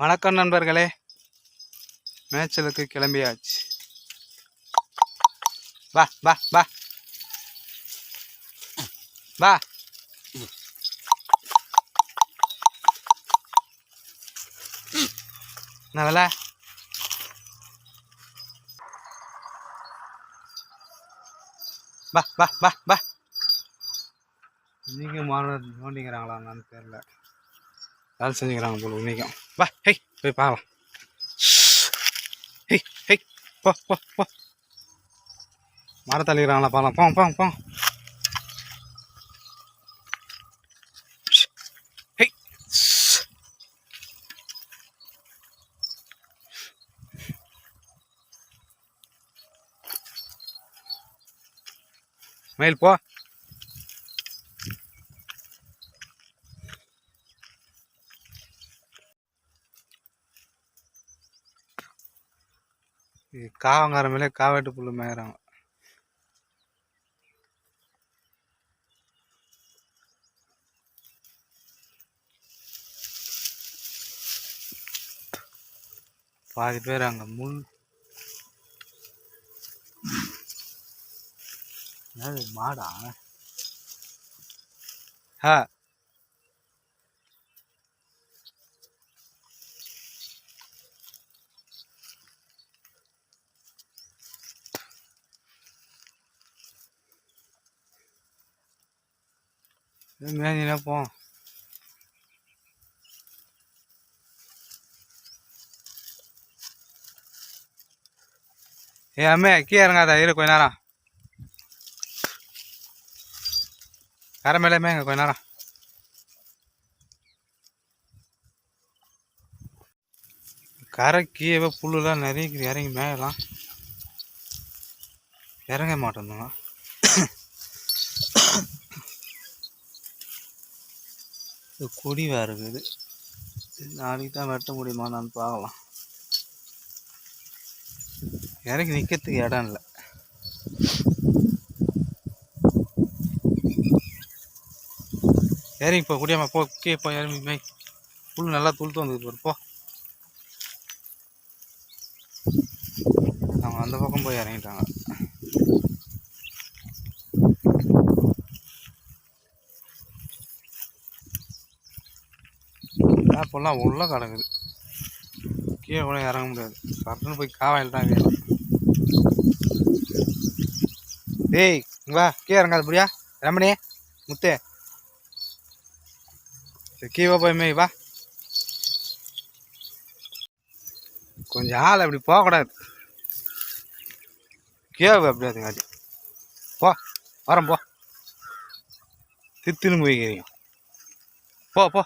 வணக்கம் நண்பர்களே. மேய்ச்சலுக்கு கிளம்பியாச்சு. வா வா வா. வா. என்ன வேலை? வா வா வா வா. இன்னைக்கும் மாணவர் நோண்டிக்கிறாங்களா என்னன்னு வேலை செஞ்சுக்கிறாங்க போல இன்னைக்கும். வா ஹெய் போய் பார்க்கலாம். ஹெய் ஹெய் போ போ போ. மரத்தை அழிக்கிறாங்களா பார்க்கலாம். போங்க போங்க போங்க மேல் போ இது காவங்கார மேலே காவேட்டு புல்லு மேயிறாங்க. பாதி பேர் அங்கே முள். என்னது மாடா? ஆ. மேஞ்சினா போ ஏ அம்மே கீழே இறங்காத இரு கொஞ்ச நேரம். கரை மேலே மேங்க கொஞ்ச நேரம். கரை கீழே புல்லுலாம் நிறைய இருக்குது இறங்கி மேயலாம் இறங்க மாட்டேங்க இது கொடி வேறு இருக்குது. நாளைக்கு தான் வெட்ட முடியுமா நான் பார்க்கலாம். இறங்கி நிற்கிறதுக்கு இடம் இல்லை. இறங்கி போ குடியாமல் போ கே போ இறங்கி மே புல் நல்லா துளுத்து வந்துருக்கு போ. அவங்க அந்த பக்கம் போய் இறங்கிட்டாங்க. அப்போல்லாம் உள்ளே கிடக்குது. கீழே கூட இறங்க முடியாது. கரெக்டாக போய் காவாயில் தான் வேணும் டேய் இங்க வா. கீழே இறங்காது புரியா? ரமணி முத்தே. சரி கீழே போய் மேய் வா. கொஞ்சம் ஆள் அப்படி போகக்கூடாது. கீழே அப்படியாது அதுங்காட்டி போ வரேன் போ. தித்துன்னு போய்க்கிறீங்க போ போ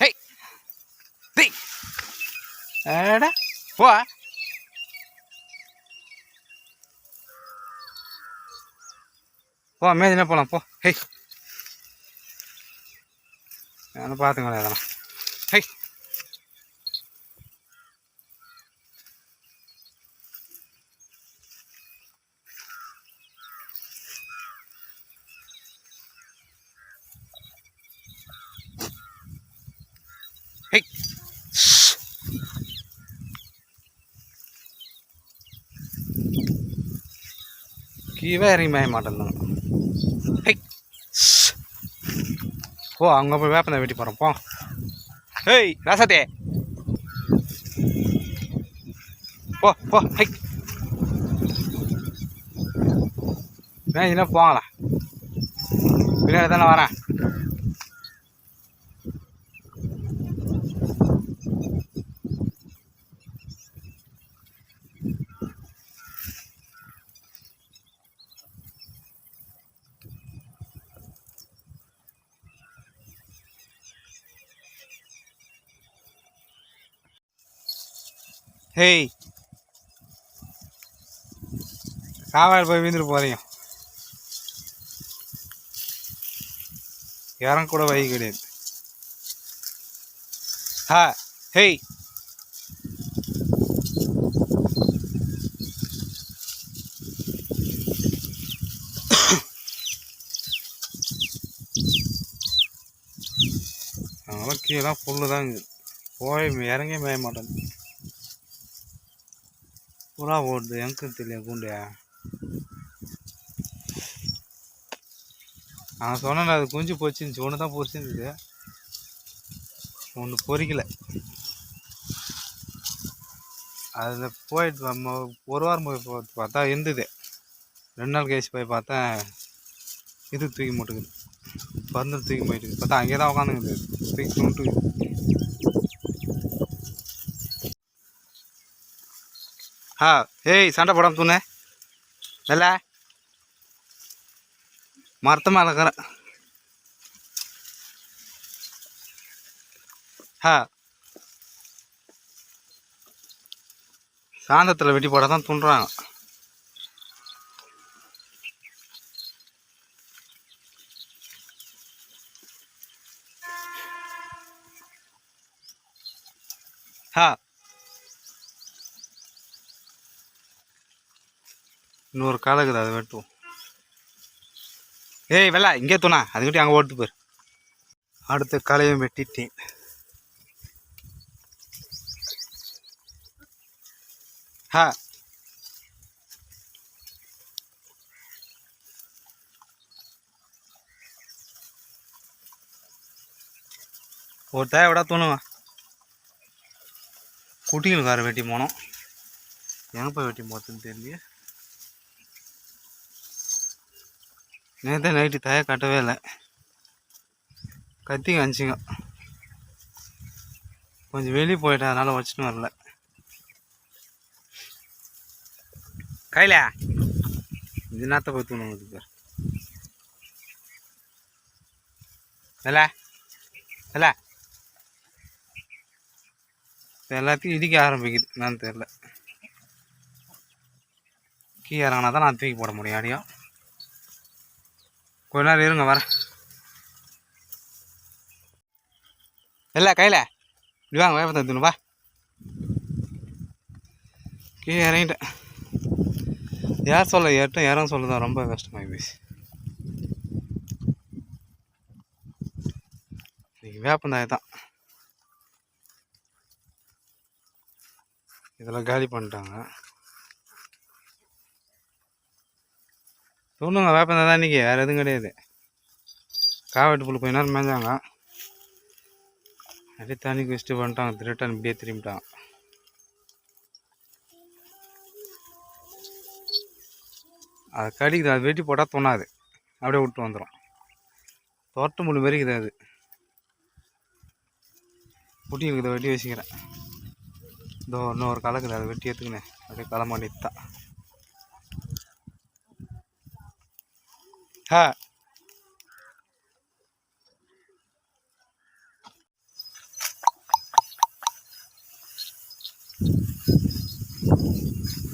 ஹேய் தி ஏடா போ போ மேதினா போகலாம் போ ஹெய் நான் பார்த்துங்களேன் அதெல்லாம் ஹெய் கீழே இறங்கி மேய மாட்டேன் ஹை அங்கே போய் வேப்பந்தை வெட்டி போகிறோம் போ. ஹேய் ராசாத்தே போ போ ஹை. மேய்ச்சினா போங்களா பின்னாடி தானே வரேன். ஹேய். காவாயில் போய் வீந்துட்டு போகிறீங்க இறங்க கூட வழி கிடையாது. ஹா ஹேய். அதெல்லாம் கீழே ஃபுல்லு தான் இருக்குது போய் இறங்கி மேய மாட்டேன். புறா ஓடுது எனக்கு தெரியல கூண்டு நான் சொன்னேன் அது குஞ்சு போச்சுருந்துச்சு ஒன்று தான் பொரிச்சிருந்தது. ஒன்று பொரிக்கல. அதில் போயிட்டு ஒரு வாரம் போய் பார்த்தா இருந்தது. ரெண்டு நாள் கழிச்சு போய் பார்த்தா இது தூக்கி போட்டுக்குது. பருந்து தூக்கி போயிட்டு பார்த்தா அங்கே தான் உட்காந்துக்குது தூக்கி கொண்டு ஆ ஏய் சண்டை போடாமல் தூணு இல்ல மரத்து மேலே இருக்கிறேன். ஆ. சாந்தத்தில் வெட்டி போட தான் துண்டுறாங்க. ஹா இன்னொரு காலை இருக்குது அதை வெட்டுவோம். ஏய் வெள்ளா இங்கே தூணா. அதுக்கிட்டே அங்கே ஓட்டு போயிரு அடுத்த களையும் வெட்டிட்டேன். ஹா. ஒரு தேவை விட தூணுங்க குட்டிங்களுக்கு வேறு வெட்டி போனோம். எங்கப்பா வெட்டி போகிறதுன்னு தெரியல நேற்று நைட்டு தய கட்டவே இல்லை. கத்தி அஞ்சுங்க கொஞ்சம் வெளியே போயிட்டேன் அதனால் வச்சுட்டு வரல. கையில இது நேரத்தை போய் தூணும் இது பேர். இல்ல எல்லாத்தையும் இடிக்க ஆரம்பிக்குது என்னன்னு தெரில கீ இறங்கினா தான் நான் தூக்கி போட முடியும் அடியும். கொஞ்ச நேரம் இருங்க வரேன். இல்லை கையில். இப்படி வாங்க வேப்ப எடுத்துன்னு வா. கீழே இறங்கிட்டேன். யார் சொல்ல ஏட்டும் யாரும் சொல்லுதான் ரொம்ப கஷ்டமாகி போச்சு இன்றைக்கி வேப்பந்தாய தான். இதெல்லாம் காலி பண்ணிட்டாங்க. தூண்டுங்க வேப்பந்தாய் தான் இன்றைக்கி வேறு எதுவும் கிடையாது. காவட்டு புல் கொஞ்ச நேரம் மேஞ்சாங்க. அப்படியே தண்ணிக்கு வச்சுட்டு பண்ணிட்டாங்க. திருட்டான் இப்படியே திரும்பிட்டாங்க. அது கடிக்குது. அது வெட்டி போட்டால் தோணாது. அப்படியே விட்டு வந்துடும் தோட்டம் முழு வரைக்குது அது. குட்டி இருக்குது வெட்டி வச்சுக்கிறேன். இதோ இன்னொரு கலக்குது. அதை வெட்டி எடுத்துக்கினேன். அப்படியே களமாண்டி தான்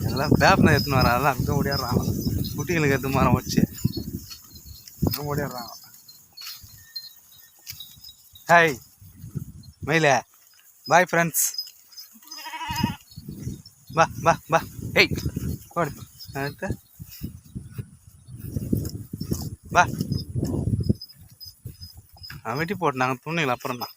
எல்லாம் வேப்பனை எடுத்துன்னு வரான் அதெல்லாம் அங்கே ஓடிடுறாங்க குட்டிகளுக்கு எடுத்து மரம் வச்சு அங்கே ஓடியாடுறான். ஹாய் மயில. பாய் ஃப்ரெண்ட்ஸ் பா பா பா ஹெய் ஓடி. அடுத்து? வா. அவன் வெட்டி போட்டு நாங்கள் துணிகள் அப்புறம் தான்